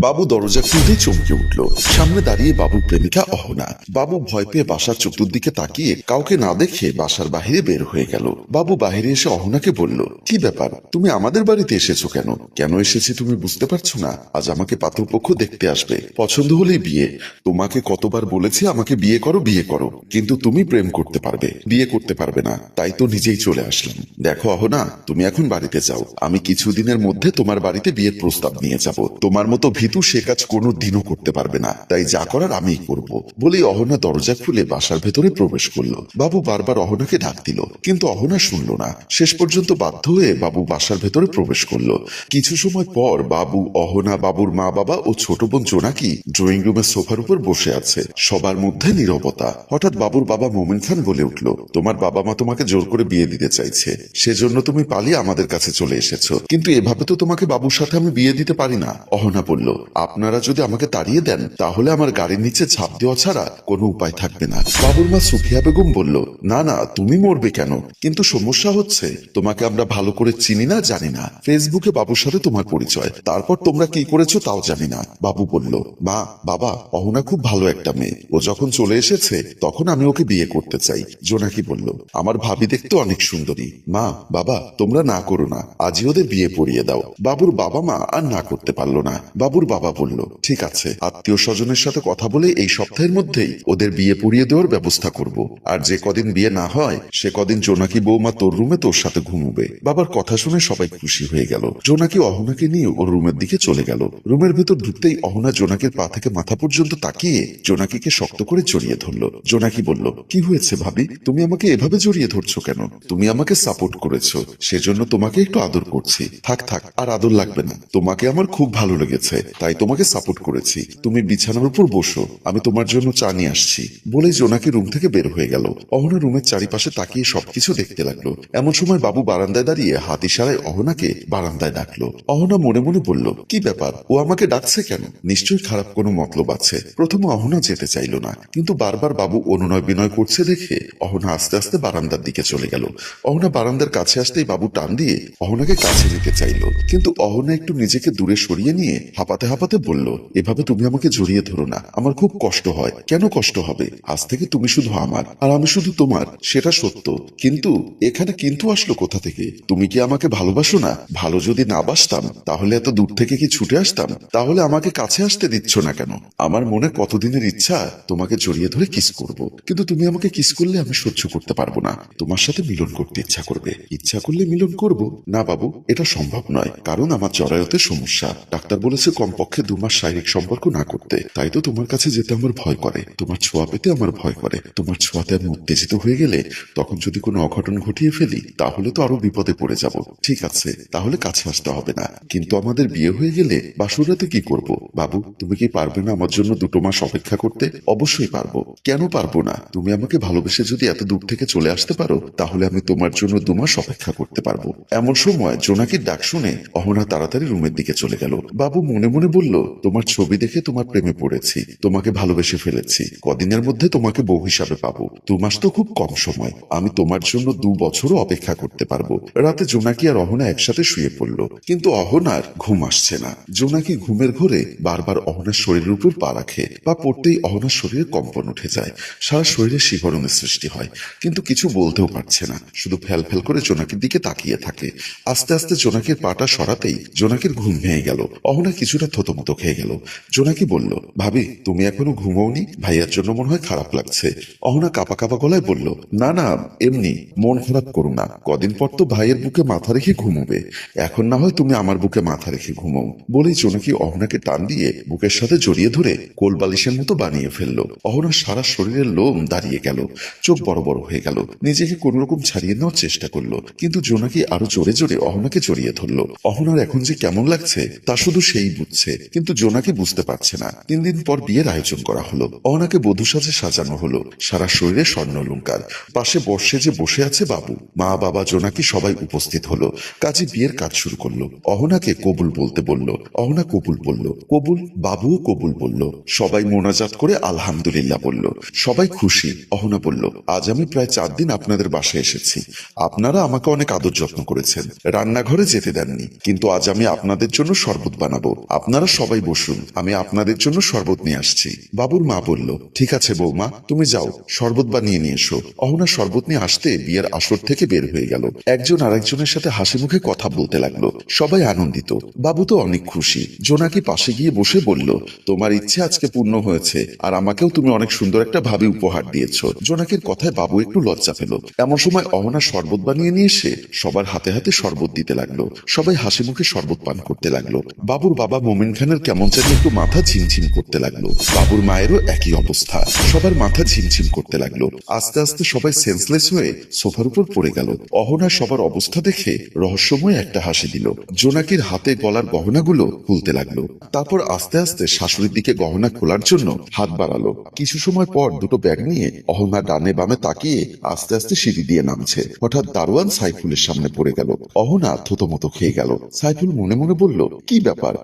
বাবু দরজা খুলতেই চমকে উঠল। সামনে দাঁড়িয়ে বাবুর প্রেমিকা অহনা। বাবু ভয় পেয়ে বাসার চতুর্দিকে তাকিয়ে কাউকে না দেখে বাসার বাহিরে বের হয়ে গেল। বাবু বাহিরে এসে অহনাকে বলল, কি ব্যাপার? তুমি আমাদের বাড়িতে এসেছ কেন? কেন এসেছি তুমি বুঝতে পারছ না? আজ আমাকে পাত্রপক্ষ দেখতে আসবে। পছন্দ হলেই বিয়ে। তোমাকে কতবার বলেছি আমাকে বিয়ে করো বিয়ে করো। কিন্তু তুমি প্রেম করতে পারবে, বিয়ে করতে পারবে না। তাই তো নিজেই চলে আসলাম। দেখো অহনা, তুমি এখন বাড়িতে যাও। আমি কিছুদিনের মধ্যে তোমার বাড়িতে বিয়ের প্রস্তাব নিয়ে যাব। তোমার মতো ভীতু সে কাজ কোনো দিনও করতে পারবে না। তাই যা করার আমি করব। বলেই অহনা দরজা খুলে বাসার ভেতরে প্রবেশ করল। বাবু বারবার অহনাকে ডাক দিল, কিন্তু অহনা শুনল না। শেষ পর্যন্ত বাধ্য হয়ে বাবু বাসার ভেতরে প্রবেশ করল। কিছু সময় পর বাবু, অহনা, বাবুর মা বাবা ও ছোট বোন জোনাকি ড্রয়িং রুমের সোফার উপর বসে আছে। সবার মধ্যে নীরবতা। হঠাৎ বাবুর বাবা মোমিন খান বলে উঠল, তোমার বাবা মা তোমাকে জোর করে বিয়ে দিতে চাইছে। সেজন্য তুমি পালিয়ে আমাদের কাছে চলে এসেছ। কিন্তু এভাবে তো তোমাকে বাবুর সাথে আমি বিয়ে দিতে পারি না। অহনা বলল আপনারা যদি আমাকে তাড়িয়ে দেন, তাহলে আমার গাড়ির নিচে ছাপ দেওয়া ছাড়া কোনো উপায় থাকবে না। বাবুর মা সুফিয়া বেগম বলল, না না, তুমি মরবে কেন? কিন্তু সমস্যা হচ্ছে, তোমাকে আমরা ভালো করে চিনি না, জানি না। ফেসবুকে বাবুর সাথে তোমার পরিচয়। তারপর তোমরা কি করেছ তাও জানি না। বাবু বলল, মা, বাবা, অহনা খুব ভালো একটা মেয়ে। ও যখন চলে এসেছে, তখন আমি ওকে বিয়ে করতে চাই। জোনাকি বলল, আমার ভাবি দেখতে অনেক সুন্দরী। মা, বাবা, তোমরা না করো না। আজই ওদের বিয়ে পড়িয়ে দাও। বাবুর বাবা মা আর না করতে পারল না। বাবুর বাবা বলল, ঠিক আছে আত্মীয় স্বজনের সাথে কথা বলে এই সপ্তাহের মধ্যেই ওদের বিয়ে পড়িয়ে দেওয়ার ব্যবস্থা করব। আর যে কদিন বিয়ে না হয়, সে কদিন জোনাকি বৌমা তোর রুমে তোর সাথে ঘুমবে। বাবার কথা শুনে সবাই খুশি হয়ে গেল। জোনাকি অহনাকে নিয়ে ওর রুমের দিকে চলে গেল। রুমের ভেতর ঢুকতেই অহনা জোনাকির পা থেকে মাথা পর্যন্ত তাকিয়ে জোনাকিকে শক্ত করে জড়িয়ে ধরল। জোনাকি বলল, কি হয়েছে ভাবি? তুমি আমাকে এভাবে জড়িয়ে ধরছো কেন? তুমি আমাকে সাপোর্ট করেছ। সেজন্য তোমাকে একটু আদর করছি। থাক থাক, আর আদর লাগবে না। তোমাকে আমার খুব ভালো লেগেছে। তাই তোমাকে সাপোর্ট করেছি। তুমি বিছানার উপর বসো। আমি তোমার জন্য চা নিয়ে আসছি। বলেই জোনাকি রুম থেকে বের হয়ে গেল। অহনা রুমের চারিপাশে তাকিয়ে সবকিছু দেখতে লাগল। এমন সময় বাবু বারান্দায় দাঁড়িয়ে হাত ইশারায় অহনাকে বারান্দায় ডাকলো। অহনা মনে মনে বলল, কি ব্যাপার? ও আমাকে ডাকছে কেন? নিশ্চয়ই খারাপ কোনো মতলব আছে। প্রথমে অহনা যেতে চাইল না। কিন্তু বারবার বাবু অনুনয় বিনয় করছে দেখে অহনা আস্তে আস্তে বারান্দার দিকে চলে গেল। অহনা বারান্দার কাছে আসতেই বাবু টান দিয়ে অহনাকে কাছে নিতে চাইল। কিন্তু অহনা একটু নিজেকে দূরে সরিয়ে নিয়ে হাঁপাতে হাঁপাতে বলল, এভাবে তুমি আমাকে জড়িয়ে ধরো না। আমার খুব কষ্ট হয়। কেন কষ্ট হবে? আজ থেকে তুমি শুধু আমার, আর আমি শুধু তোমার। সেটা সত্য। কিন্তু এখানে কিন্তু আসলো কোথা থেকে? তুমি কি আমাকে ভালোবাসো না? ভালো যদি না বাসতাম, তাহলে এত দূর থেকে কি ছুটে আসতাম? তাহলে আমাকে কাছে আসতে দিচ্ছ না কেন? আমার মনে কতদিনের ইচ্ছা তোমাকে জড়িয়ে ধরে কিস করব। কিন্তু তুমি আমাকে কিস করলে আমি সহ্য করতে পারব না। তোমার সাথে মিলন করতে ইচ্ছা করবে। ইচ্ছা করলে মিলন করব। না বাবু, এটা সম্ভব নয়। কারণ আমার জরায়তে সমস্যা। ডাক্তার বলেছে কমপক্ষে দু মাস শারীরিক সম্পর্ক না করতে, তাই তো তোমার কাছে যেতে আমার ভয় করে। তোমার ছোঁয়া পেতে আমার ভয় করে। তোমার ছোঁয়াতে আমি উত্তেজিত হয়ে গেলে, তখন যদি কোনো অঘটন ঘটিয়ে ফেলি, তাহলে তো আরও বিপদে পড়ে যাব। ঠিক আছে, তাহলে কাছে আসতে হবে না। কিন্তু আমাদের বিয়ে হয়ে গেলে বাসুরাতে কি করব? বাবু, তুমি কি পারবে না আমার জন্য দুটো মাস অপেক্ষা করতে? অবশ্যই পারব। কেন পারব না? তুমি আমাকে ভালোবেসে যদি এত দূর থেকে চলে আসতে পারো, তাহলে আমি তোমার জন্য দু মাস অপেক্ষা করতে পারব। এমন সময় জোনাকির ডাক শুনে অহনা তাড়াতাড়ি রুমের দিকে চলে গেল। বাবু মনে মনে বলল, তোমার ছবি দেখে তোমার প্রেমে পড়েছি, তোমাকে ভালোবেসে ফেলেছি, কদিনের মধ্যে তোমাকে বউ হিসাবে পাবো। দু মাস তো খুব কম সময়, আমি তোমার জন্য দু বছরও অপেক্ষা করতে পারব। রাতে জোনাকি আর অহনা একসাথে শুয়ে পড়ল, কিন্তু অহনার ঘুম আসছে না। জোনাকি ঘুমের ঘরে বারবার অহনার শরীরের উপর পা রাখে বা পড়তেই অহনার শরীরে কম্পন উঠে যায়। সারা শরীরে শিহরণের সৃষ্টি হয়, কিন্তু কিছু বলতেও পারছে না, শুধু ফ্যাল ফ্যাল করে জোনাকির দিকে তাকিয়ে থাকে। আস্তে আস্তে জোনাকির পাটা সরাতেই জোনাকির ঘুম ভেঙে গেল। অহনা কিছুটা থতমত খেয়ে গেল। জোনাকি বলল, ভাবি, তুমি এখনও ঘুমোওনি? ভাইয়ার জন্য মনে হয় খারাপ লাগছে। অহনা কাপা কাপা গলায় বলল, না না, এমনি, মন খারাপ করো না। কদিন পর তো ভাইয়ের বুকে মাথা রেখে ঘুমোবে। এখন না হয় তুমি আমার বুকে মাথা রেখে ঘুমো বলেই জোনাকি অহনাকে টান দিয়ে বুকের সাথে জড়িয়ে ধরে কোল বালিশের মতো বানিয়ে ফেলল। অহনার সারা শরীরের লোম দাঁড়িয়ে গেল। চোখ বড় বড় হয়ে গেল। নিজেকে কোন রকম ছাড়িয়ে নেওয়ার চেষ্টা করল। কিন্তু জোনাকি আরও জোরে জোরে অহনাকে জড়িয়ে ধরলো। অহনার এখন যে কেমন লাগছে, তা শুধু সেই বুঝছে। কিন্তু জোনাকি বুঝতে পারছে না। তিন দিন পর বিয়ের আয়োজন করা হলো। অহনাকে বধূ সাজে সাজানো হলো। সারা শরীরে স্বর্ণ অলঙ্কার পাশে বর্ষে যে বসে আছে বাবু, মা, বাবা জোনাকি সবাই উপস্থিত হলো। কাজে বিয়ের কাজ শুরু করল। অহনাকে কবুল বলতে বলল। অহনা কবুল বলল। কবুল, বাবুও কবুল বলল। সবাই মোনাজাত করে আলহামদুলিল্লাহ বলল। সবাই খুশি। অহনা বলল, আজ আমি প্রায় চার দিন আপনাদের বাসায় এসেছি। আপনারা আমাকে অনেক আদর যত্ন করেছেন। রান্নাঘরে যেতে দেননি, কিন্তু আজ আমি আপনাদের জন্য শরবত বানাবো। আপনারা সবাই বসুন, আমি আপনাদের জন্য শরবত নিয়ে আসছি। বাবুর মা বলল, ঠিক আছে বৌমা, তুমি যাও, শরবত বানিয়ে নিয়ে এসো। অহনা শরবত নিয়ে আসতে বিয়ের আসর থেকে বের হয়ে গেল। একজন আরেকজনের সাথে হাসি মুখে কথা বলতে লাগল। সবাই আনন্দিত। বাবু তো অনেক খুশি। জোনাকি পাশে গিয়ে বসে বলল, তোমার ইচ্ছে আজকে পূর্ণ হয়েছে, আর আমাকেও তুমি অনেক সুন্দর একটা ভাবি উপহার দিয়েছ। জোনাকির কথায় বাবু একটু লজ্জা পেল। এমন সময় অহনা শরবত বানিয়ে নিয়ে এসে সবার হাতে হাতে শরবত দিতে লাগল। সবাই হাসি মুখে শরবত পান করতে লাগল। বাবুর বাবা মোমিন খানের কেমন জানি একটু মাথা ঝিমঝিম করতে লাগল। বাবুর মায়েরও একই অবস্থা। সবার মাথা ঝিমঝিম করতে লাগল। আস্তে আস্তে সবাই সেন্সলেস হয়ে সোফার উপর পড়ে গেল। অহনা সবার অবস্থা দেখে রহস্যময় একটা হাসি দিল। জোনাকির হাতে গলার গহনাগুলো খুলতে লাগল। তারপর আস্তে আস্তে শাশুড়ির দিকে গহনা খোলার জন্য হাত বাড়ালো। কিছু সময় পর দুটো ব্যাগ নিয়ে অহনা ডানে বামে তাকিয়ে আস্তে আস্তে সিঁড়ি দিয়ে নামছে। হঠাৎ দারোয়ান সাইফুলের সামনে পড়ে গেল। অহনা থতমত খেয়ে গেল। সাইফুল মনে মনে বলল, কি ব্যাপার?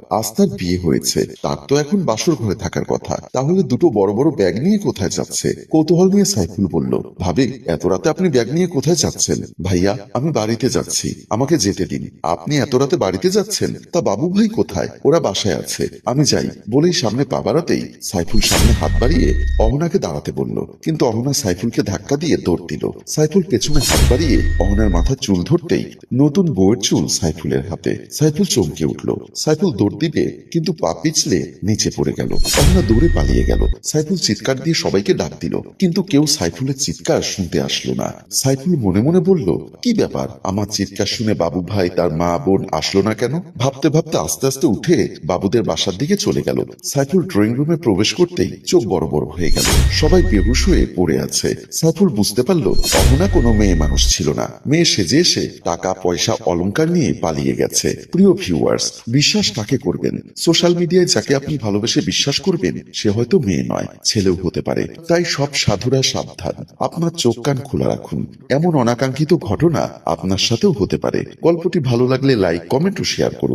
আস্তার বিয়ে হয়েছে। তার তো এখন বাসর ঘরে থাকার কথা। তাহলে দুটো বড় বড় ব্যাগ নিয়ে কোথায় যাচ্ছে? কৌতূহল নিয়ে সাইফুল বলল, ভাবি, এত রাতে আপনি ব্যাগ নিয়ে কোথায় যাচ্ছেন? ভাইয়া, আমি বাড়িতে যাচ্ছি। আমাকে যেতে দিন। আপনি এত রাতে বাড়িতে যাচ্ছেন? তা বাবু ভাই কোথায়? ওরা বাসায় আছে। আমি যাই। বলেই সামনে পা বাড়াতেই সাইফুল সামনে হাত বাড়িয়ে অহনাকে দাঁড়াতে বলল। কিন্তু অহনা সাইফুলকে ধাক্কা দিয়ে দৌড় দিল। সাইফুল পেছনে হাত বাড়িয়ে অহনার মাথার চুল ধরতেই নতুন বউয়ের চুল সাইফুলের হাতে। সাইফুল চমকে উঠল। সাইফুল দৌড় দিবে কিন্তু পা পিছলে নিচে পড়ে গেল। অহনা দৌড়ে পালিয়ে গেল। সাইফুল চিৎকার দিয়ে সবাইকে ডাক দিল। কিন্তু কেউ সাইফুলের চিৎকার শুনতে আসলো না। সাইফুল মনে মনে বলল, কি ব্যাপার? আমার চিৎকার শুনে বাবু ভাই তার মা, বোন আসলো না কেন? ভাবতে ভাবতে আস্তে আস্তে উঠে বাবুদের বাসার দিকে চলে গেল। সাইফুল ড্রয়িং রুমে প্রবেশ করতেই চোখ বড় বড় হয়ে গেল। সবাই বেহুশ হয়ে পড়ে আছে। সাইফুল বুঝতে পারল, অহনা কোনো মেয়ে মানুষ ছিল না। মেয়ে সেজে এসে টাকা, পয়সা, অলংকার নিয়ে পালিয়ে গেছে। প্রিয় ভিউয়ার্স, বিশ্বাস কাকে করবেন? সোশ্যাল মিডিয়ায় যাকে আপনি ভালোবেসে বিশ্বাস করবেন, সে হয়তো মেয়ে নয়, ছেলেও হতে পারে। তাই সব সাধুরা সাবধান। আপনার চোখ কান খোলা রাখুন। এমন অনাকাঙ্ক্ষিত ঘটনা আপনার সাথেও হতে পারে। গল্পটি ভালো লাগলে লাইক কমেন্ট ও শেয়ার করুন।